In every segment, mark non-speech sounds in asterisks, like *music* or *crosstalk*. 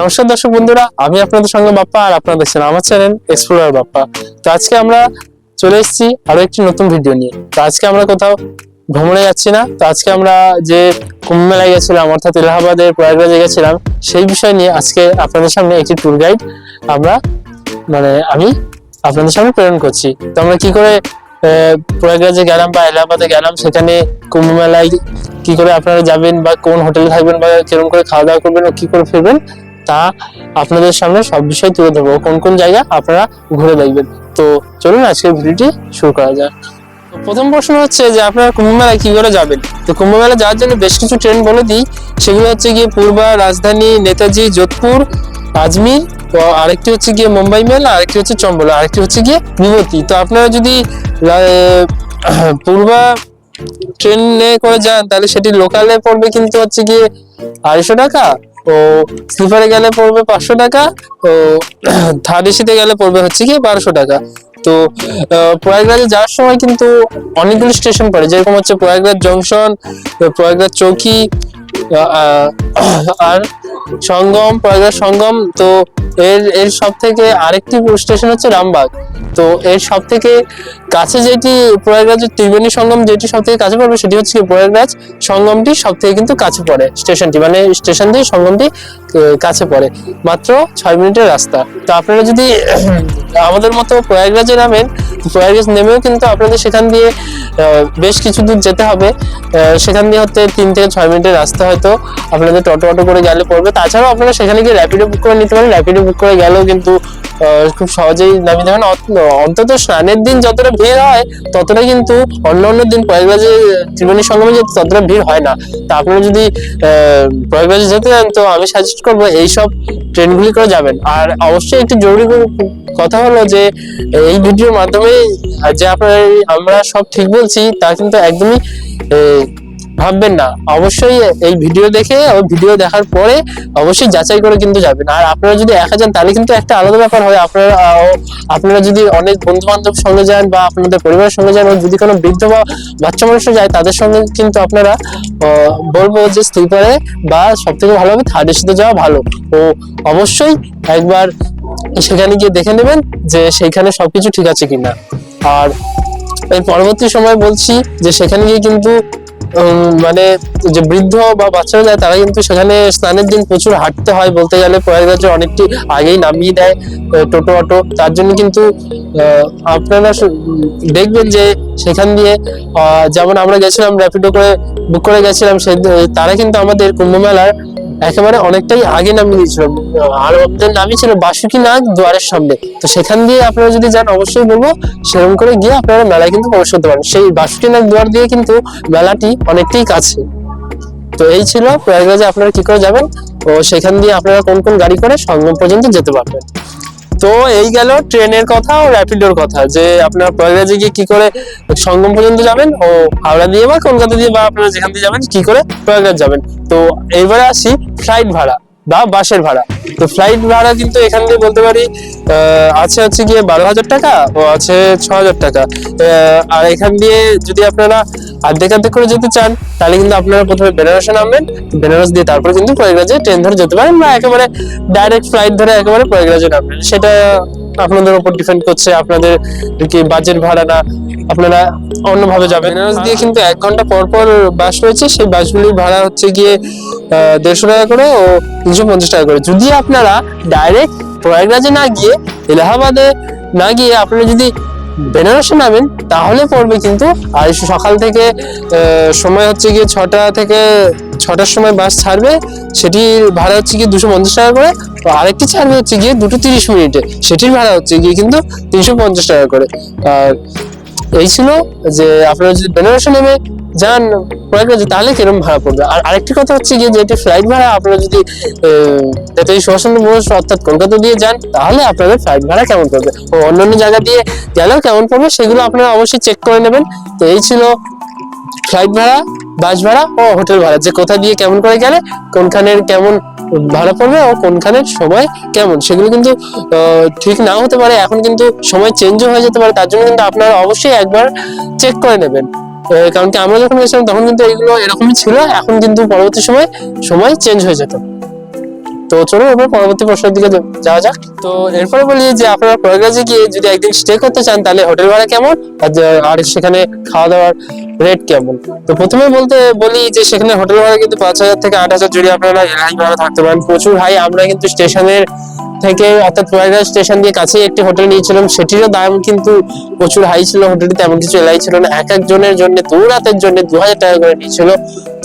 নমস্কার দর্শক বন্ধুরা, আমি আপনাদের সঙ্গে বাপ্পা আর আপনারা দেখছেন আমার চ্যানেল এক্সপ্লোরার বাপ্পা। তো আজকে আমরা চলে এসেছি আরও একটি নতুন ভিডিও নিয়ে। তো আজকে আমরা কোথাও ভ্রমণে যাচ্ছি না। তো আজকে আমরা যে কুম্ভ মেলায় গেছিলাম, অর্থাৎ এলাহাবাদের প্রয়াগরাজে গেছিলাম, সেই বিষয় নিয়ে আজকে আপনাদের সামনে একটি ট্যুর গাইড আমরা মানে আমি আপনাদের সামনে প্রেরণ করছি। তো আমরা কি করে প্রয়াগরাজে গেলাম বা এলাহাবাদে গেলাম সেখানে কুম্ভ মেলায় কি করে আপনারা যাবেন বা কোন হোটেলে থাকবেন বা কীরকম করে খাওয়া দাওয়া করবেন ও কি করে ফিরবেন তা আপনাদের সামনে সব বিষয় তুলে ধরবো। কোন কোন জায়গা আপনারা ঘুরে দেখবেন। তো চলুন আজকের ভিডিওটি শুরু করা যাক। প্রথম প্রশ্ন হচ্ছে যে আপনারা কুম্ভ মেলায় কি করে যাবেন? তো কুম্ভ মেলা যাওয়ার জন্য বেশ কিছু ট্রেন বলে দিই। সেগুলো হচ্ছে গিয়ে পূর্বা রাজধানী, নেতাজি, যোধপুর, আজমির, তো আরেকটি হচ্ছে গিয়ে মুম্বাই মেল, আরেকটি হচ্ছে চম্বল, আরেকটি হচ্ছে গিয়ে বিভূতি তো আপনারা যদি পূর্বা ট্রেনে করে যান, তাহলে সেটি লোকালে পড়বে কিন্তু হচ্ছে গিয়ে আড়াইশো টাকা। ও স্লিপারে গেলে পড়বে পাঁচশো টাকা ও থার্ড এসিতে গেলে পড়বে হচ্ছে কি বারোশো টাকা। তো প্রয়াগরাজে যাওয়ার সময় কিন্তু অনেকগুলো স্টেশন পড়ে, যেরকম হচ্ছে প্রয়াগরাজ জংশন প্রয়াগরাজ চৌকি আর সঙ্গম প্রয়াগরাজ সঙ্গম, তো এর এর সব থেকে আরেকটি স্টেশন হচ্ছে রামবাগ। তো এর সব থেকে কাছে যেটি প্রয়াগরাজের ত্রিবেণী সঙ্গম যেটি সব থেকে কাছে পড়বে সেটি হচ্ছে প্রয়াগরাজ সঙ্গমটি সব থেকে কিন্তু কাছে পড়ে স্টেশনটি মানে স্টেশন দিয়ে সঙ্গমটি কাছে পড়ে। মাত্র ছয় মিনিটের রাস্তা। তো আপনারা যদি *clears throat* আমাদের মতো প্রয়াগরাজে নামেন প্রয়াগরাজ নেমেও কিন্তু আপনাদের সেখান দিয়ে বেশ কিছু দূর যেতে হবে। সেখান দিয়ে হচ্ছে তিন থেকে ছয় মিনিটের রাস্তা হয়তো আপনাদের টোটো অটো করে গেলে পড়বে। তাছাড়াও আপনারা সেখানে গিয়ে র্যাপিডো বুক করে নিতে পারেন। র্যাপিডো বুক করে গেলেও কিন্তু খুব সহজেই নামিয়ে দেবেন। অন্তত স্নানের দিন যতটা ভিড় হয়, ততটা কিন্তু অন্য অন্য দিন প্রয়াগরাজে, ত্রিবেণী সঙ্গমে যেতে ততটা ভিড় হয় না। তা আপনারা যদি প্রয়াগরাজে যেতে চান, তো আমি সাজেস্ট করব এইসব ট্রেনগুলি করে যাবেন। আর অবশ্যই একটি জরুরি কথা হলো যে, এই ভিডিওর মাধ্যমে যে আপনার, আমরা সব ঠিক বলছি, তা কিন্তু একদমই ভাববেন না। অবশ্যই এই ভিডিও দেখে ও ভিডিও দেখার পরে অবশ্যই যাচাই করে কিন্তু যাবেন। আর আপনারা যদি একা যান, তাহলে কিন্তু একটা আলাদা ব্যাপার হয়। আপনারা আপনারা যদি অনেক বন্ধু বান্ধব সঙ্গে যান বা আপনাদের পরিবারের সঙ্গে যান, যদি কোনো বৃদ্ধ বা বাচ্চা মানুষও যায়, তাদের সঙ্গে কিন্তু আপনারা বলব যে স্লিপারে বা সব থেকে ভালো হবে থার্ড এসিতে যাওয়া ভালো। ও অবশ্যই একবার সেখানে গিয়ে দেখে নেবেন যে সেইখানে সবকিছু ঠিক আছে কিনা। আর এই পরবর্তী সময় বলছি যে সেখানে গিয়ে কিন্তু মানে যে বৃদ্ধ বা বাচ্চারা যায় তারা কিন্তু সেখানে স্নানের দিন প্রচুর হাঁটতে হয় বলতে গেলে। প্রয়াগরাজে অনেকটি আগেই নামিয়ে দেয় টোটো অটো। তার জন্য কিন্তু আপনারা দেখবেন যে সেখান দিয়ে যেমন আমরা গেছিলাম র্যাপিডো করে বুক করে গেছিলাম, সে, তারা কিন্তু আমাদের কুম্ভ মেলার একেবারে অনেকটাই আগে নামিয়ে দিয়েছিল আর নামই ছিল বাসুকি নাগ দুয়ারের সামনে। তো সেখান দিয়ে আপনারা যদি যান, অবশ্যই বলব, সেরকম করে গিয়ে আপনারা মেলায় কিন্তু প্রবেশ করতে পারেন সেই বাসুকি নাগ দুয়ার দিয়ে কিন্তু মেলাটি অনেকটাই কাছে। তো এই ছিল প্রয়াগরাজে আপনারা কি করে যাবেন? ও সেখান দিয়ে আপনারা কোন কোন গাড়ি করে সঙ্গম পর্যন্ত যেতে পারবেন। তো এই গেল ট্রেনের কথা ও র্যাপিডোর কথা, যে আপনারা প্রয়াগরাজে গিয়ে কি করে সঙ্গম পর্যন্ত যাবেন ও হাওড়া দিয়ে বা কলকাতা দিয়ে বা আপনারা যেখান দিয়ে যাবেন, কি করে প্রয়াগরাজ যাবেন। তো এইবারে আসি ফ্লাইট ভাড়া বা বাসের ভাড়া। তো ফ্লাইট ভাড়া কিন্তু এখান থেকে বলতে পারি আছে হচ্ছে গিয়ে বারো হাজার টাকা ও আছে ছ হাজার টাকা। আর এখান দিয়ে যদি আপনারা অর্ধেক অর্ধেক করে যেতে চান, তাহলে কিন্তু আপনারা প্রথমে বেনারসে নামবেন। বেনারস দিয়ে তারপরে কিন্তু প্রয়াগরাজে ট্রেন ধরে যেতে পারেন বা একেবারে ডাইরেক্ট ফ্লাইট ধরে একেবারে প্রয়াগরাজে নামবেন। সেটা আপনাদের উপর ডিপেন্ড করছে আপনাদের কি বাজেট ভাড়া না আপনারা অন্যভাবে যাবেন। বেনারস দিয়ে কিন্তু এক ঘণ্টা পর পর বাস রয়েছে সেই বাসগুলির ভাড়া হচ্ছে গিয়ে দেড়শো টাকা করে ও তিনশো পঞ্চাশ টাকা করে। যদি আপনারা ডাইরেক্ট প্রয়াগরাজে না গিয়ে এলাহাবাদে না গিয়ে আপনারা যদি বেনারসে নামেন, তাহলে পড়বে কিন্তু, আর সকাল থেকে সময় হচ্ছে গিয়ে ছটা থেকে, ছটার সময় বাস ছাড়বে, সেটির ভাড়া হচ্ছে গিয়ে দুশো পঞ্চাশ টাকা করে আরেকটি ছাড়বে হচ্ছে গিয়ে দুটো তিরিশ মিনিটে, সেটির ভাড়া হচ্ছে গিয়ে কিন্তু তিনশো পঞ্চাশ টাকা করে। আর এই ছিল যে আপনারা যদি বেনারসে নেমে যান তাহলে কীরকম ভাড়া পড়বে? আর আরেকটি কথা হচ্ছে গিয়ে যেটি ফ্লাইট ভাড়া, আপনারা যদি নেতাজি সুভাষচন্দ্র বোস অর্থাৎ কলকাতা দিয়ে যান, তাহলে আপনাদের ফ্লাইট ভাড়া কেমন পড়বে? ও অন্যান্য জায়গা দিয়ে গেলেও কেমন পড়বে, সেগুলো আপনারা অবশ্যই চেক করে নেবেন। তো এই ছিল ফ্লাইট ভাড়া বাস ভাড়া ও হোটেল ভাড়া, যে কোথা দিয়ে কেমন করে গেলে, কোনখানের কেমন ভাড়া পড়বে ও কোনখানের সময় কেমন, সেগুলো কিন্তু ঠিক নাও হতে পারে, এখন কিন্তু সময় চেঞ্জও হয়ে যেতে পারে, তার জন্য কিন্তু আপনারা অবশ্যই একবার চেক করে নেবেন। কারণ কি আমরা যখন গেছিলাম, তখন কিন্তু এগুলো এরকমই ছিল। এখন কিন্তু পরবর্তী সময় সময় চেঞ্জ হয়ে যেত। তো চলুন এবার পরবর্তী প্রশ্নের দিকে যাওয়া যাক। তো এরপরে বলি যে আপনারা প্রয়াগরাজে গিয়ে যদি একদিন স্টে করতে চান, তাহলে হোটেল ভাড়া কেমন? আর সেখানে খাওয়া দাওয়ার রেট কেমন? তো প্রথমে বলতে বলি যে সেখানে হোটেল ভাড়া কিন্তু পাঁচ হাজার থেকে আট হাজার জুড়ে আপনারা এলআই ভাড়া থাকতে পারেন। প্রচুর হাই আমরা কিন্তু স্টেশনের থেকে অর্থাৎ প্রয়াগরাজ স্টেশন দিয়ে কাছেই একটি হোটেল নিয়েছিলাম। সেটিরও দাম কিন্তু প্রচুর হাই ছিল। হোটেলটি তেমন কিছু এলাই ছিল না। এক একজনের জন্য, দু রাতের জন্য দু হাজার টাকা করে নিয়েছিল।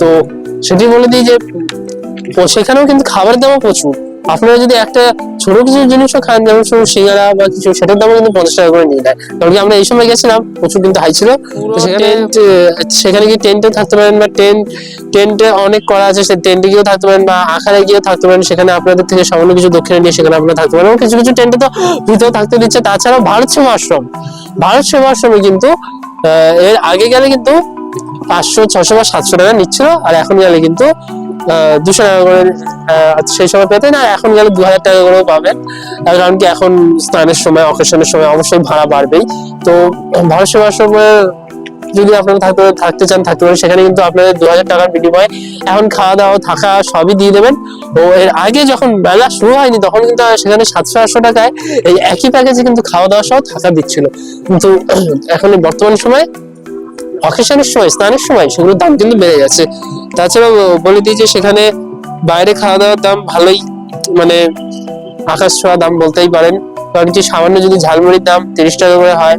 তো সেটি বলে দিই যে সেখানেও কিন্তু খাবারের দামও প্রচুর। আপনারা যদি একটা ছোট কিছু জিনিসও খান যেমন শুধু সিঙ্গারা বা কিছু সেটার দামও কিন্তু পঞ্চাশ টাকা করে নিয়ে নেয় কারণ কি আমরা এই সময় গেছিলাম প্রচুর কিন্তু হাই ছিল। সেখানে সেখানে কি টেন্টে থাকতে পারেন বা টেন্ট টেন্টে অনেক করা আছে সে টেন্টে গিয়েও থাকতে পারেন বা আখাড়ে গিয়েও থাকতে পারেন। সেখানে আপনাদের থেকে সামান্য কিছু দক্ষিণে নিয়ে সেখানে আপনারা থাকতে পারেন। এবং কিছু কিছু টেন্টে তো ভিতরে থাকতে দিচ্ছে। তাছাড়াও ভারত সেবাশ্রম ভারত সেবাশ্রমে কিন্তু আহ, এর আগে গেলে কিন্তু পাঁচশো ছশো বা সাতশো টাকা নিচ্ছিল। আর এখন গেলে কিন্তু দুশো টাকা করে আহ, সেই সময় পেতেন আর এখন গেলে দু হাজার টাকা করেও পাবেন কারণ কি এখন স্নানের সময় অকেশনের সময় অবশ্যই ভাড়া বাড়বেই। তো ভারত সেবাশ্রমে যদি আপনারা থাকতে থাকতে চান থাকতে পারেন সেখানে কিন্তু আপনাদের দু হাজার টাকার বিনিময়ে এখন খাওয়া দাওয়া থাকা সবই দিয়ে দেবেন। ও এর আগে যখন মেলা শুরু হয়নি তখন কিন্তু সেখানে সাতশো আটশো টাকায় এই একই প্যাকেজে কিন্তু খাওয়া দাওয়া সহ থাকা দিচ্ছিল। কিন্তু এখন বর্তমান সময় অকেশনের সময়, স্নানের সময় সেগুলোর দাম কিন্তু বেড়ে গেছে তাছাড়াও বলে দিই যে সেখানে বাইরে খাওয়া দাওয়ার দাম ভালোই মানে আকাশ ছোঁয়া দাম বলতেই পারেন। কারণ কি সামান্য যদি ঝালমুড়ির দাম তিরিশ টাকা করে হয়,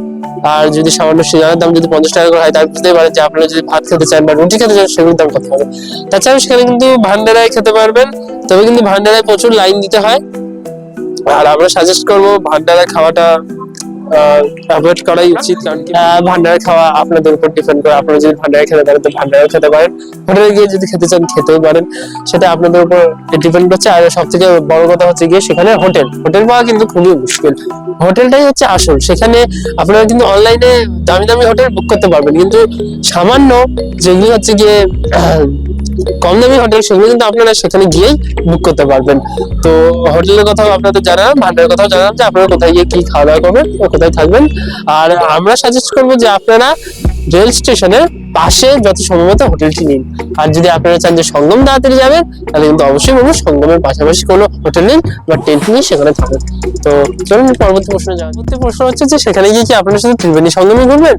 আর যদি সামান্য সিঙ্গারার দাম যদি পঞ্চাশ টাকা করে হয়, তাহলে বুঝতেই পারেন যে আপনারা যদি ভাত খেতে চান বা রুটি খেতে চান, সেগুলোর দাম কত হবে। তাছাড়া সেখানে কিন্তু ভান্ডারায় খেতে পারবেন, তবে কিন্তু ভান্ডারায় প্রচুর লাইন দিতে হয়। আর আমরা সাজেস্ট করব ভান্ডারায় খাওয়াটা অ্যাভয়েড করাই উচিত, কারণ ভান্ডারে খাওয়া আপনাদের উপর ডিপেন্ড করে। আপনারা যদি ভান্ডারে খেতে পারেন, তো ভান্ডারে খেতে পারেন। হোটেলে গিয়ে যদি খেতে চান, খেতেও পারেন। সেটা আপনাদের উপর ডিপেন্ড করছে। আর সব থেকে বড় কথা হচ্ছে গিয়ে, সেখানে হোটেল। হোটেল পাওয়া কিন্তু খুবই মুশকিল। হোটেলটাই হচ্ছে আসল। সেখানে আপনারা কিন্তু অনলাইনে দামি দামি হোটেল বুক করতে পারবেন। কিন্তু সামান্য যেগুলি হচ্ছে গিয়ে কম দামি হোটেল সেগুলো কিন্তু আপনারা সেখানে গিয়েই বুক করতে পারবেন। তো হোটেলের কথাও আপনাদের জানালাম, ভান্ডারের কথাও জানালাম যে আপনারা কোথায় গিয়ে কি খাওয়া দাওয়া করবেন ও কোথায় থাকবেন। আর আমরা সাজেস্ট করব যে আপনারা রেল স্টেশনের পাশে যত সম্ভবত হোটেলটি নিন। আর যদি আপনারা চান যে সঙ্গম তাড়াতাড়ি যাবেন, তাহলে কিন্তু অবশ্যই বলব সঙ্গমের পাশাপাশি কোনো হোটেল নিন বা টেন্ট নিয়ে সেখানে থাকুন। তো চলুন পরবর্তী প্রশ্ন যাওয়া পরবর্তী প্রশ্ন হচ্ছে যে সেখানে গিয়ে কি আপনার শুধু ত্রিবেণী সঙ্গমই ঘুরবেন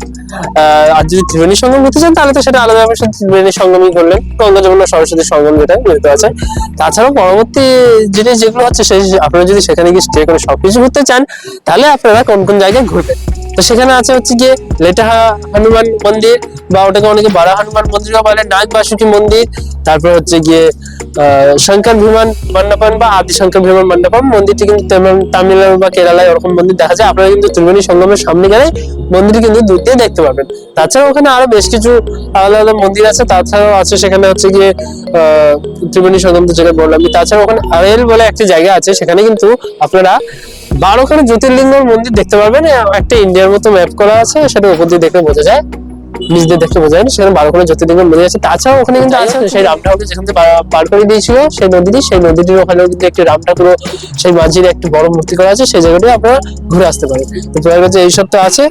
আর যদি ত্রিবেণী সঙ্গম ঘুরতে চান, তাহলে তো সেটা আলাদা ব্যাপার সাথে ত্রিবেণী সঙ্গমই ঘুরলেন গঙ্গা যমুনা সরস্বতী সঙ্গম যেটা মিলিত আছে। তাছাড়াও পরবর্তী জিনিস যেগুলো হচ্ছে সেই আপনারা যদি সেখানে গিয়ে স্টে করে সবকিছু ঘুরতে চান, তাহলে আপনারা কোন কোন জায়গায় ঘুরবেন? তো সেখানে আছে হচ্ছে গিয়ে লেটাহা হনুমান মন্দির বা ওটাকে অনেকে বারা হনুমান মন্দিরও বলে নাগ বাসুকি মন্দির তারপর হচ্ছে গিয়ে শঙ্কর ভীমান মণ্ডপম বা আদি শঙ্কর ভীমান মণ্ডপম মন্দিরটি কিন্তু তামিলনাড়ু বা কেরালায় ওরকম মন্দির দেখা যায়। আপনারা কিন্তু ত্রিবেণী সঙ্গমের সামনে গেলে মন্দির কিন্তু দূর দিয়ে দেখতে পাবেন। তাছাড়াও ওখানে আরও বেশ কিছু আলাদা আলাদা মন্দির আছে। তাছাড়াও আছে সেখানে হচ্ছে গিয়ে আহ, ত্রিবেণী সঙ্গম তো যেটা বললাম। তাছাড়া ওখানে আরেল বলে একটি জায়গা আছে। সেখানে কিন্তু আপনারা বারোখানা জ্যোতির্লিঙ্গর মন্দির দেখতে পারবেন। একটা ইন্ডিয়ার মতো ম্যাপ করা আছে সেটা উপর দিয়ে দেখে বোঝা যায়। নিচ দিয়ে দেখতে বোঝা যায় না, সেখানে বারোখানা জ্যোতির্লিঙ্গের মন্দির আছে। তাছাড়াও ওখানে কিন্তু আছে সেই রাম ঠাকুর যেখান থেকে পার করে দিয়েছিল সেই নদীটি সেই নদীটির ওখানেও কিন্তু একটি রাম ঠাকুর সেই মাঝির একটি বড় মূর্তি করা আছে সেই জায়গাটি আপনারা ঘুরে আসতে পারেন। তো প্রয়াগরাজে এই সপ্তাহ আছে।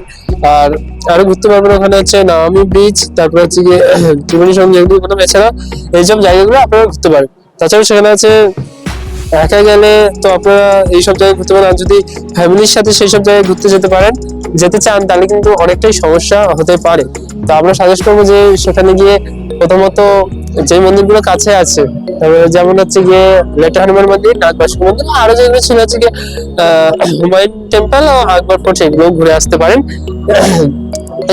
আর আরও ঘুরতে পারবেন ওখানে হচ্ছে নামামি ব্রিজ তারপর হচ্ছে গিয়ে ত্রিবেণী সঙ্গে যেগুলো এছাড়া এইসব জায়গাগুলো আপনারা ঘুরতে পারেন। তাছাড়াও সেখানে আছে একা গেলে তো আপনারা এইসব জায়গায় ঘুরতে পারেন। আর যদি ফ্যামিলির সাথে সেই সব জায়গায় ঘুরতে যেতে পারেন, যেতে চান, তাহলে কিন্তু অনেকটাই সমস্যা হতে পারে। তো আমরা সাজেস্ট করব যে সেখানে গিয়ে প্রথমত যে মন্দিরগুলো কাছে আছে যেমন হচ্ছে গিয়ে লেটার হনুমান মন্দির নাগবাসী মন্দির, আরও যেগুলো ছিল হচ্ছে গিয়ে হুমায়ুন টেম্পল ও আকবর ফোর্ট এগুলো ঘুরে আসতে পারেন।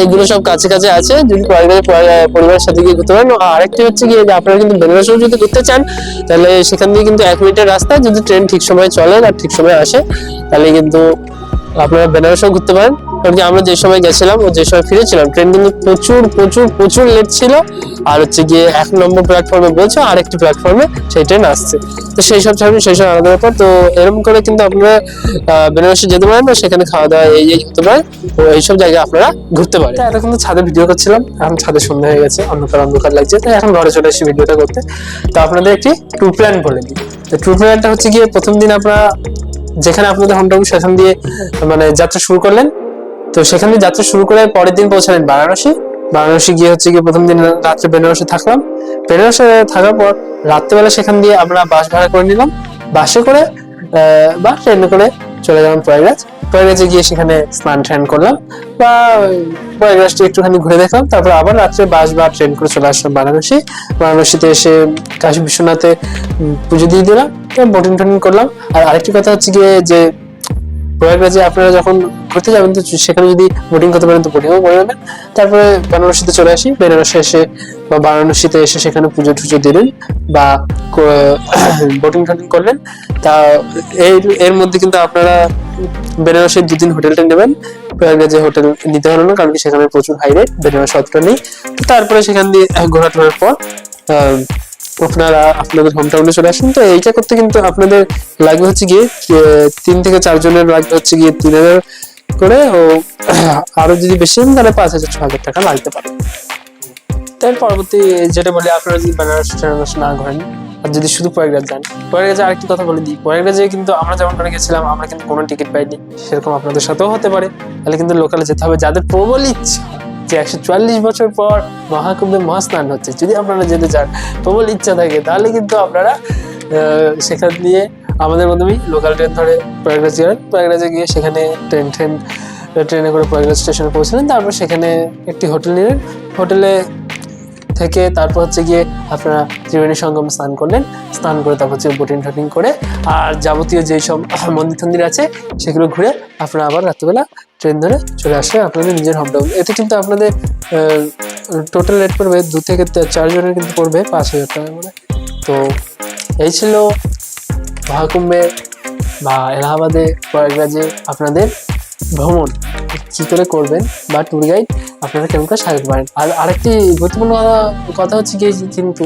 এইগুলো সব কাছে কাছে আছে। যদি পরিবারের সাথে গিয়ে ঘুরতে পারেন। আর আরেকটি হচ্ছে গিয়ে আপনারা কিন্তু বেনারসেও যদি ঘুরতে চান, তাহলে সেখান দিয়ে কিন্তু এক মিনিটের রাস্তা। যদি ট্রেন ঠিক সময় চলে আর ঠিক সময় আসে, তাহলে কিন্তু আপনারা বেনারসেও ঘুরতে পারেন। কারণ আমরা যে সময় গেছিলাম ও যে সময় ফিরেছিলাম ট্রেন কিন্তু প্রচুর প্রচুর প্রচুর লেট ছিল। আর হচ্ছে গিয়ে এক নম্বর প্ল্যাটফর্মে বলছে, আর একটি প্ল্যাটফর্মে সেই ট্রেন আসছে। তো সেই সব ছাড়বেন সেই সব আলাদা ব্যাপার। তো এরকম করে কিন্তু আপনারা বেনারসে যেতে পারেন বা সেখানে খাওয়া দাওয়া এই এই হতে পারে তো এইসব জায়গায় আপনারা ঘুরতে পারেন। এতক্ষণ তো ছাদে ভিডিও করছিলাম, এখন ছাদে সন্ধ্যা হয়ে গেছে, অন্ধকার অন্ধকার লাগছে। তাই এখন ঘরে চলে এসেছি ভিডিওটা করতে। তো আপনাদের একটি ট্যুর প্ল্যান বলে দিই। তো ট্যুর প্ল্যানটা হচ্ছে গিয়ে প্রথম দিন আপনারা যেখানে আপনাদের টাউন সেখান দিয়ে মানে যাত্রা শুরু করলেন। তো সেখান যাত্রা শুরু করে পরের দিন পৌঁছালেন বারাণসী। বারাণসী গিয়ে হচ্ছে গিয়ে প্রথম দিন রাত্রে বেনারসে থাকলাম। বেনারসে থাকার পর রাত্রেবেলা সেখান দিয়ে আমরা বাস ভাড়া করে নিলাম। বাসে করে বা ট্রেনে করে চলে গেলাম প্রয়াগরাজ। প্রয়াগরাজে গিয়ে সেখানে স্নান ট্যান করলাম বা প্রয়াগরাজটা একটুখানি ঘুরে দেখলাম। তারপর আবার রাত্রে বাস বা ট্রেন করে চলে আসলাম বারাণসী। বারাণসীতে এসে কাশী বিশ্বনাথে পুজো দিয়ে দিলাম বোটিং টোটিং করলাম। আর আরেকটি কথা হচ্ছে গিয়ে যে প্রয়াগরাজে আপনারা যখন ঘুরতে যাবেন তো সেখানে যদি বোটিং করতে পারেন তো বোটিংও করে নেবেন। তারপরে বেনারসিতে চলে আসি। বেনারসে এসে বা বারাণসীতে এসে সেখানে পুজো টুজো দিলেন বা বোটিং *coughs* টোটিং করলেন। তা এর মধ্যে কিন্তু আপনারা বেনারসের দুদিন হোটেলটা নেবেন। প্রয়াগরাজে হোটেল নিতে হলো না কারণ কি সেখানে প্রচুর হাই রেট বেনারস অতটা নেই। তারপরে সেখান দিয়ে ঘোরাটোরার পর আহ, আপনারা আপনাদের হোম টাউনে চলে আসুন। তো এইটা করতে কিন্তু আপনাদের লাগবে হচ্ছে গিয়ে তিন থেকে চার জনের লাগবে হচ্ছে গিয়ে তিন হাজার করে। ও আরও যদি বেশি তাহলে পাঁচ হাজার ছ হাজার টাকা লাগতে পারে। তার পরবর্তী যেটা বলি, আপনারা যদি বেনারস টেনারস না ঘোরেন, আর যদি শুধু প্রয়াগরাজ যান প্রয়াগরাজে আরেকটি কথা বলে দিই প্রয়াগরাজে কিন্তু আমরা যেমন করে গেছিলাম, আমরা কিন্তু কোনো টিকিট পাইনি, সেরকম আপনাদের সাথেও হতে পারে, তাহলে কিন্তু লোকালে যেতে হবে। যাদের প্রবল ইচ্ছা যে একশো চুয়াল্লিশ বছর পর মহাকুম্ভে মহাস্নান হচ্ছে, যদি আপনারা যেতে চান, প্রবল ইচ্ছা থাকে, তাহলে কিন্তু আপনারা সেখান দিয়ে আমাদের মাধ্যমেই লোকাল ট্রেন ধরে প্রয়াগরাজ গেলেন প্রয়াগরাজে গিয়ে সেখানে ট্রেন ট্রেন ট্রেনে করে প্রয়াগরাজ স্টেশনে পৌঁছলেন। তারপর সেখানে একটি হোটেল নিলেন। হোটেলে থেকে তারপর হচ্ছে গিয়ে আপনারা ত্রিবেণী সঙ্গম স্নান করলেন, স্নান করে তারপর হচ্ছে বোটিং টোটিং করে, আর যাবতীয় যেই সব মন্দির টন্দির আছে, সেগুলো ঘুরে আপনারা আবার রাত্রিবেলা ট্রেন ধরে চলে আসবেন আপনাদের নিজের হোম এতে কিন্তু আপনাদের টোটাল রেট পড়বে দু থেকে চারজনের কিন্তু পড়বে পাঁচ হাজার টাকা করে তো এই ছিল মহাকুম্ভে বা এলাহাবাদে, প্রয়াগরাজে আপনাদের ভ্রমণ করে করবেন বা ট্যুর গাইড আপনারা কেমন করে সাজাতে পারেন আর আরেকটি গুরুত্বপূর্ণ কথা- হচ্ছে কি কিন্তু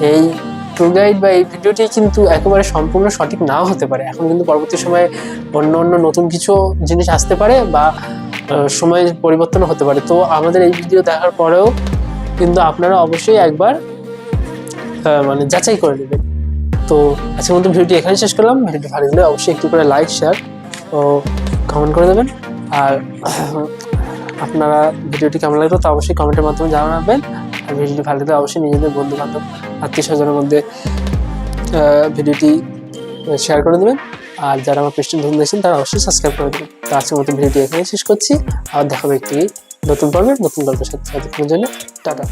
এই ট্যুর গাইড বা এই ভিডিওটি কিন্তু একেবারে সম্পূর্ণ সঠিক নাও হতে পারে। এখন কিন্তু পরবর্তী সময়ে অন্য অন্য নতুন কিছু জিনিস আসতে পারে বা সময় পরিবর্তন হতে পারে। তো আমাদের এই ভিডিও দেখার পরেও কিন্তু আপনারা অবশ্যই একবার মানে যাচাই করে নেবেন। তো আজকের মতো ভিডিওটি এখানে শেষ করলাম। ভিডিওটি ভালো লাগলে অবশ্যই একটু করে লাইক শেয়ার ও কমেন্ট করে দেবেন। আর *clears throat* আপনারা ভিডিওটি কেমন লাগল তা অবশ্যই কমেন্টের মাধ্যমে জানাবেন। আর ভিডিওটি ভালো লাগলে অবশ্যই নিজেদের বন্ধু বান্ধব আত্মীয় স্বজনের মধ্যে ভিডিওটি শেয়ার করে দেবেন। আর যারা আমার পেস্টেন ধরুন দেখছেন, তারা অবশ্যই সাবস্ক্রাইব করে দেবেন। তো আজকের মতো ভিডিওটি এখানে শেষ করছি। আর দেখাবো একটি নতুন পর্বে, নতুন গল্পের সাথে। ততক্ষণের জন্য, টাটা।